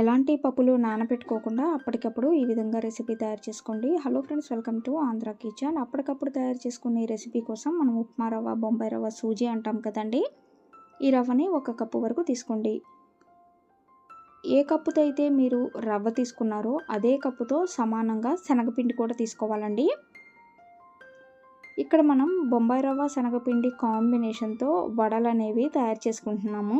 ఎలాంటి పప్పులు నానబెట్టుకోకుండా అప్పటికప్పుడు ఈ విధంగా రెసిపీ తయారు చేసుకోండి. Hello friends welcome to Andhra kitchen. అప్పటికప్పుడు తయారు చేసుకునే రెసిపీ కోసం మనం ఉప్మా రవ్వ బొంబాయి రవ్వ సూజీ అంటాం కదండి. ఈ రవ్వని ఒక కప్పు వరకు తీసుకోండి. ఏ కప్పుతో అయితే మీరు రవ్వ తీసుకున్నారో అదే కప్పుతో సమానంగా శనగపిండి కూడా తీసుకోవాలండి. ఇక్కడ మనం బొంబాయి రవ్వ శనగపిండి కాంబినేషన్తో వడలు అనేవి తయారు చేసుకుంటున్నాము.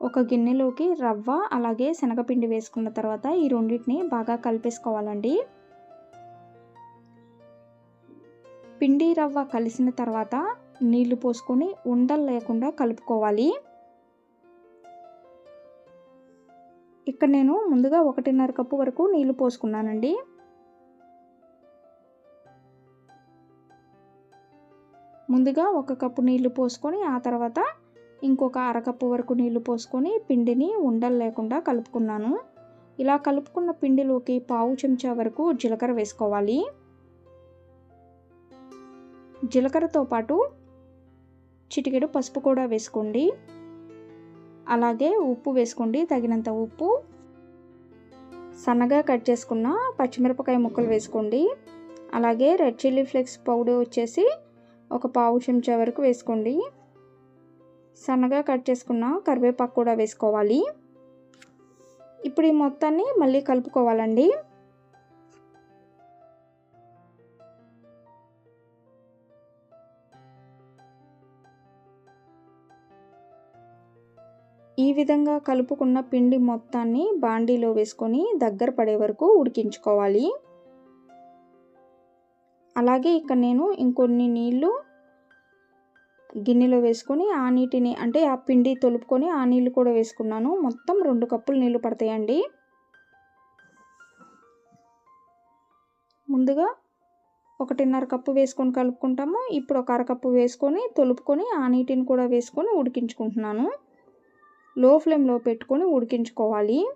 ఒక గిన్నెలోకి రవ్వ అలాగే శనగపిండి వేసుకున్న తర్వాత ఈ రెండింటిని బాగా కలిపేసుకోవాలండి. పిండి రవ్వ కలిసిన తర్వాత నీళ్ళు పోసుకొని ఉండలు లేకుండా కలుపుకోవాలి. ఇక్కడ నేను ముందుగా ఒకటిన్నర కప్పు వరకు నీళ్ళు పోసుకున్నానండి. ముందుగా ఒక కప్పు నీళ్ళు పోసుకొని ఆ తర్వాత ఇంకొక అరకప్పు వరకు నీళ్ళు పోసుకొని పిండిని ఉండలు లేకుండా కలుపుకున్నాను. ఇలా కలుపుకున్న పిండిలోకి పావు చెంచా వరకు జీలకర్ర వేసుకోవాలి. జీలకర్రతో పాటు చిటికెడు పసుపు కూడా వేసుకోండి. అలాగే ఉప్పు వేసుకోండి తగినంత ఉప్పు. సన్నగా కట్ చేసుకున్న పచ్చిమిరపకాయ ముక్కలు వేసుకోండి. అలాగే రెడ్ చిల్లీ ఫ్లేక్స్ పౌడర్ వచ్చేసి ఒక పావు చెంచా వరకు వేసుకోండి. సన్నగా కట్ చేసుకున్న కరివేపాకు కూడా వేసుకోవాలి. ఇప్పుడు ఈ మొత్తాన్ని మళ్ళీ కలుపుకోవాలండి. ఈ విధంగా కలుపుకున్న పిండి మొత్తాన్ని బాండీలో వేసుకొని దగ్గర పడే వరకు ఉడికించుకోవాలి. అలాగే ఇక్కడ నేను ఇంకొన్ని నీళ్ళు గిన్నెలో వేసుకొని ఆ నీటిని అంటే ఆ పిండి తొలుపుకొని ఆ నీళ్ళు కూడా వేసుకున్నాను. మొత్తం రెండు కప్పులు నీళ్ళు పడతాయండి. ముందుగా ఒకటిన్నర కప్పు వేసుకొని కలుపుకుంటాము. ఇప్పుడు ఒక అరకప్పు వేసుకొని తొలుపుకొని ఆ నీటిని కూడా వేసుకొని ఉడికించుకుంటున్నాను. లో ఫ్లేమ్లో పెట్టుకొని ఉడికించుకోవాలి.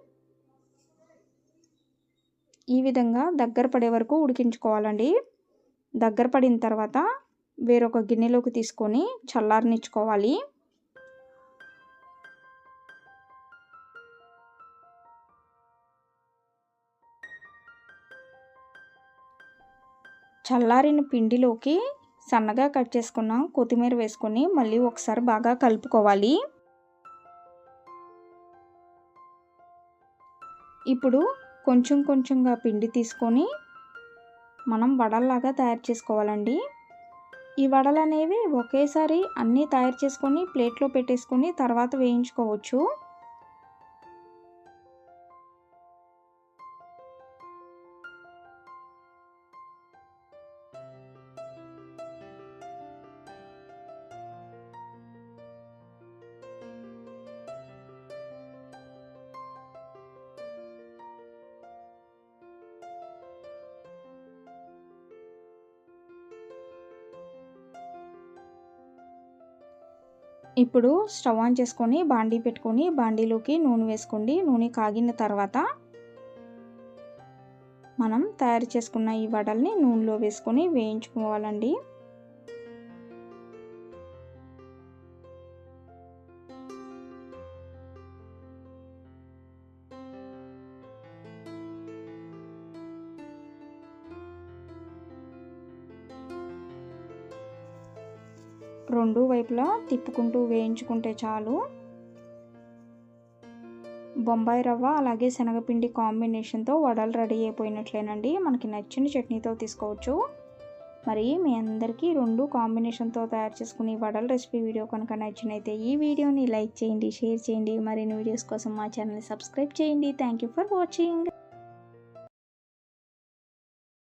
ఈ విధంగా దగ్గర పడే వరకు ఉడికించుకోవాలండి. దగ్గర పడిన తర్వాత వేరొక గిన్నెలోకి తీసుకొని చల్లారనిచ్చుకోవాలి. చల్లారిన పిండిలోకి సన్నగా కట్ చేసుకున్న కొత్తిమీర వేసుకొని మళ్ళీ ఒకసారి బాగా కలుపుకోవాలి. ఇప్పుడు కొంచెం కొంచెంగా పిండి తీసుకొని మనం వడల్లాగా తయారు చేసుకోవాలండి. ఈ వడలు అనేవి ఒకేసారి అన్నీ తయారు చేసుకొని ప్లేట్లో పెట్టేసుకొని తర్వాత వేయించుకోవచ్చు. ఇప్పుడు స్టవ్ ఆన్ చేసుకొని బాండీ పెట్టుకొని బాండీలోకి నూనె వేసుకోండి. నూనె కాగిన తర్వాత మనం తయారు చేసుకున్న ఈ వడల్ని నూనెలో వేసుకొని వేయించుకోవాలండి. రెండు వైపులా తిప్పుకుంటూ వేయించుకుంటే చాలు. బొంబాయి రవ్వ అలాగే శనగపిండి కాంబినేషన్తో వడలు రెడీ అయిపోయినట్లేనండి. మనకి నచ్చిన చట్నీతో తీసుకోవచ్చు. మరి మీ అందరికీ రెండు కాంబినేషన్తో తయారు చేసుకుని వడల రెసిపీ వీడియో కనుక నచ్చినైతే ఈ వీడియోని లైక్ చేయండి షేర్ చేయండి. మరిన్ని వీడియోస్ కోసం మా ఛానల్ని సబ్స్క్రైబ్ చేయండి. Thank you for watching.